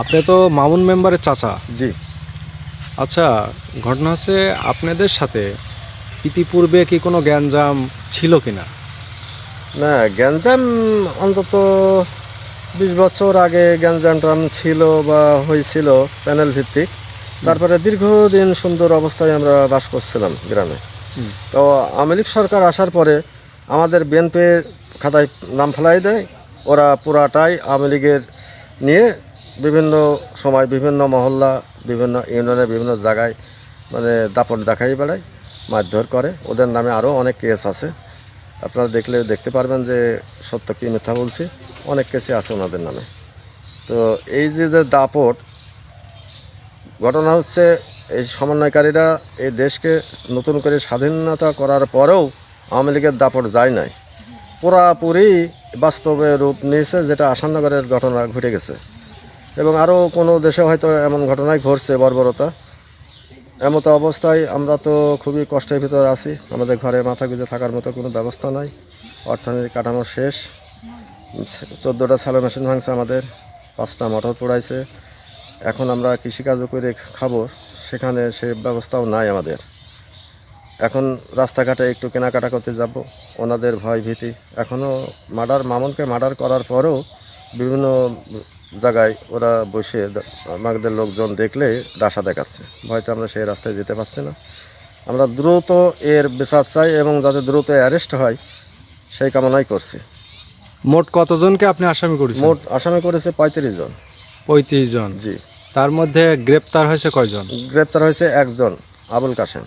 আপনি তো মামুন মেম্বারের চাচা। জি। আচ্ছা ঘটনা হচ্ছে আপনাদের সাথে ইতিপূর্বে কি কোনো গ্যাঞ্জাম ছিল কি না গ্যাঞ্জাম অন্তত বিশ বছর আগে গ্যাঞ্জাম ছিল বা হয়েছিল প্যানেল ভিত্তিক। তারপরে দীর্ঘদিন সুন্দর অবস্থায় আমরা বাস করছিলাম গ্রামে। তো আওয়ামী লীগ সরকার আসার পরে আমাদের বিএনপির খাতায় নাম ফেলাই দেয় ওরা পুরাটাই আওয়ামী লীগের নিয়ে বিভিন্ন সময় বিভিন্ন মহল্লা বিভিন্ন ইউনিয়নের বিভিন্ন জায়গায় মানে দাপট দেখাই বেড়ায় মারধর করে। ওদের নামে আরও অনেক কেস আছে। আপনারা দেখলে দেখতে পারবেন যে সত্য কি মিথ্যা বলছি। অনেক কেসই আছে ওনাদের নামে। তো এই যে যে দাপট ঘটনা হচ্ছে, এই সমন্বয়কারীরা এই দেশকে নতুন করে স্বাধীনতা করার পরেও আওয়ামী লীগের দাপট যায় নাই। পুরাপুরি বাস্তবে রূপ নিয়েছে যেটা আসানগরের ঘটনা ঘটে গেছে। এবং আরও কোনো দেশে হয়তো এমন ঘটনাই ঘটছে বর্বরতা। এমতো অবস্থায় আমরা তো খুবই কষ্টের ভিতরে আছি। আমাদের ঘরে মাথা গুঁজে থাকার মতো কোনো ব্যবস্থা নাই। অর্থনৈতিক কাঠামো শেষ। চোদ্দোটা স্যালো মেশিন ভাঙছে আমাদের। পাঁচটা মোটর পোড়াইছে। এখন আমরা কৃষিকাজও করে খাব সেখানে সে ব্যবস্থাও নাই আমাদের। এখন রাস্তাঘাটে একটু কেনাকাটা করতে যাব ওনাদের ভয় ভীতি। এখনও মার্ডার মামুনকে মার্ডার করার পরেও বিভিন্ন জায়গায় ওরা বসে আমাদের লোকজন দেখলে ডাসা দেখাচ্ছে। ভয়তো আমরা সেই রাস্তায় যেতে পারছি না। আমরা দ্রুত এর বিচার চাই এবং যাতে দ্রুত অ্যারেস্ট হয় সেই কামনাই করছি। মোট কতজনকে আপনি আসামি করেছেন? মোট আসামি করেছে পঁয়ত্রিশ জন। পঁয়ত্রিশ জন। জি। তার মধ্যে গ্রেপ্তার হয়েছে কয়জন? গ্রেপ্তার হয়েছে একজন আবুল কাশেম।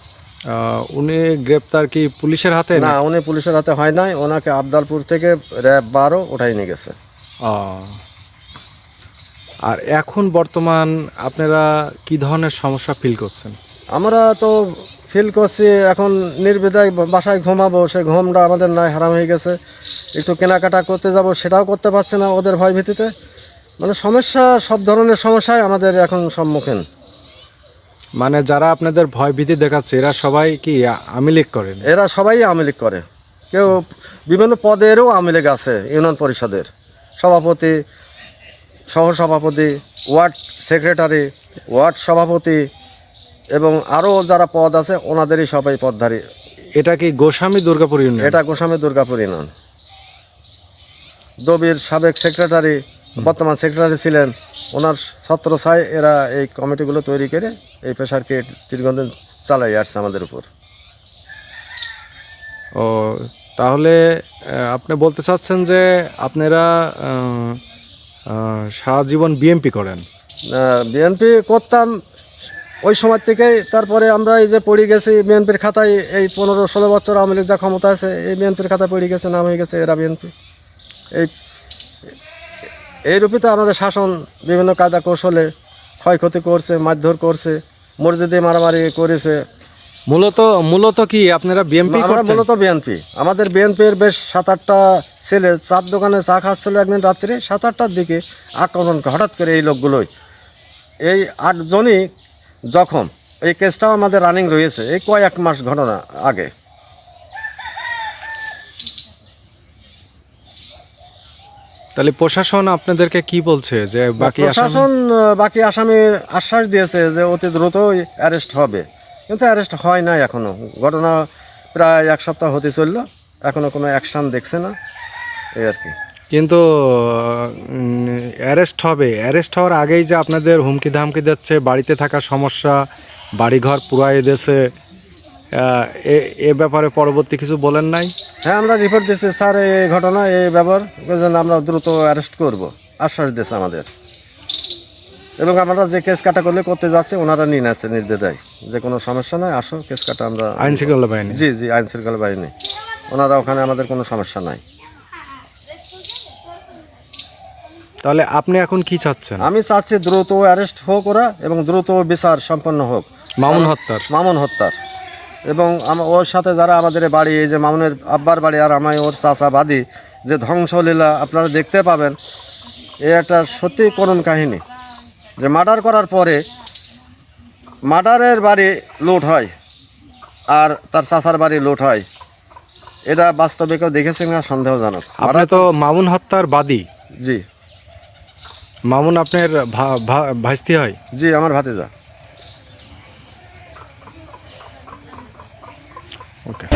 উনি গ্রেপ্তার কি পুলিশের হাতে? না উনি পুলিশের হাতে হয় নাই ওনাকে আবদালপুর থেকে র্যাব বারো ওঠাই নিয়ে গেছে। আর এখন বর্তমান আপনারা কি ধরনের সমস্যা ফিল করছেন? আমরা তো ফিল করছি এখন নির্বিধায় বাসায় ঘুমাবো সে ঘুমটা আমাদের নাই হারাম হয়ে গেছে। একটু কেনাকাটা করতে যাব সেটাও করতে পারছে না ওদের ভয় ভীতিতে। মানে সমস্যা সব ধরনের সমস্যায় আমাদের এখন সম্মুখীন। মানে যারা আপনাদের ভয় ভীতি দেখাচ্ছে এরা সবাই কি আওয়ামী লীগ করেন? এরা সবাই আওয়ামী লীগ করে। কেউ বিভিন্ন পদেরও আওয়ামী লীগ আছে ইউনিয়ন পরিষদের। সভাপতি সহসভাপতি ওয়ার্ড সেক্রেটারি ওয়ার্ড সভাপতি এবং আরও যারা পদ আছে ওনাদেরই সবাই পদধারী। এটা কি গোস্বামী দুর্গাপুর ইউনিয়ন? এটা গোস্বামী দুর্গাপুর ইউনিয়ন। দবির সাবেক সেক্রেটারি বর্তমান সেক্রেটারি ছিলেন। ওনার ছাত্র ছায় এরা এই কমিটিগুলো তৈরি করে এই পেশারকে দীর্ঘদিন চালাই আসছে আমাদের উপর। ও তাহলে আপনি বলতে চাচ্ছেন যে আপনারা সারা জীবন বিএমপি করেন? বিএনপি করতাম। ওই সময় থেকেই তারপরে আমরা এই যে পড়ে গেছি বিএনপির খাতায় এই পনেরো ষোলো বছর আওয়ামী লীগ যা ক্ষমতা আছে এই বিএনপির খাতায় পড়ে গেছে নাম হয়ে গেছে এরা বিএনপি এই এই রূপে তো আমাদের শাসন বিভিন্ন কায়দা কৌশলে ক্ষয়ক্ষতি করছে মারধর করছে মসজিদে মারামারি করেছে। মূলত মূলত কি আপনারা বিএমপি আমরা মূলত বিএনপি আমাদের বিএনপির বেশ সাত আটটা ছেলে চার দোকানে চা খাচ্ছিল একদিন রাত্রে সাত আটটার দিকে আক্রমণ হঠাৎ করে এই লোকগুলোই। এই আটজনই জখম এই কেসটাও আমাদের রানিং রয়েছে এই কয়েক মাস ঘটনা আগে। তাহলে প্রশাসন আপনাদেরকে কি বলছে? যে বাকি প্রশাসন বাকি আসামি আশ্বাস দিয়েছে যে অতি দ্রুতই অ্যারেস্ট হবে। কিন্তু অ্যারেস্ট হয় না এখনও। ঘটনা প্রায় এক সপ্তাহ হতে চলল। এখনও কোনো অ্যাকশন দেখছে না। এই আর কি। কিন্তু অ্যারেস্ট হবে। অ্যারেস্ট হওয়ার আগেই যে আপনাদের হুমকি ধামকি দিচ্ছে বাড়িতে থাকা সমস্যা বাড়িঘর পুরাই দেশে এ- ব্যাপারে পরবর্তী কিছু বলেন নাই? হ্যাঁ আমরা রিপোর্ট দিচ্ছি স্যার এই ঘটনা এই ব্যাপার আমরা দ্রুত অ্যারেস্ট করব। আশ্বাস দিয়েছে আমাদের। এবং আমরা যে কেস কাটা করলে করতে যাচ্ছি ওনারা নিয়ে নেচ্ছে নির্দেশায় যে কোনো সমস্যা নয় আসো কেস কাটা আমরা আইন শৃঙ্খলা বাহিনী? জি জি আইন শৃঙ্খলা বাহিনী। ওনারা ওখানে আমাদের কোনো সমস্যা নাই। তাহলে আপনি এখন কি চাচ্ছেন? আমি চাচ্ছি দ্রুত অ্যারেস্ট হোক ওরা এবং দ্রুত বিচার সম্পন্ন হোক। মামুন হত্যার। মামুন হত্যার। এবং আম- ওর সাথে যারা আমাদের বাড়ি এই যে মামুনের আব্বার বাড়ি আর আমায় ওর চাষাবাদী যে ধ্বংসলীলা আপনারা দেখতে পাবেন এ একটা সত্যি করুণ কাহিনী। যে মার্ডার করার পরে মার্ডারের বাড়ি লুট হয় আর তার চাচার বাড়ি লোট হয়। এটা বাস্তবে কেউ দেখেছেন না সন্দেহজনক। আপনি তো মামুন হত্যার বাদী। জি। মামুন আপনার ভা- ভা- ভাইস্তি হয়। জি আমার ভাতিজা। ഓക്കെ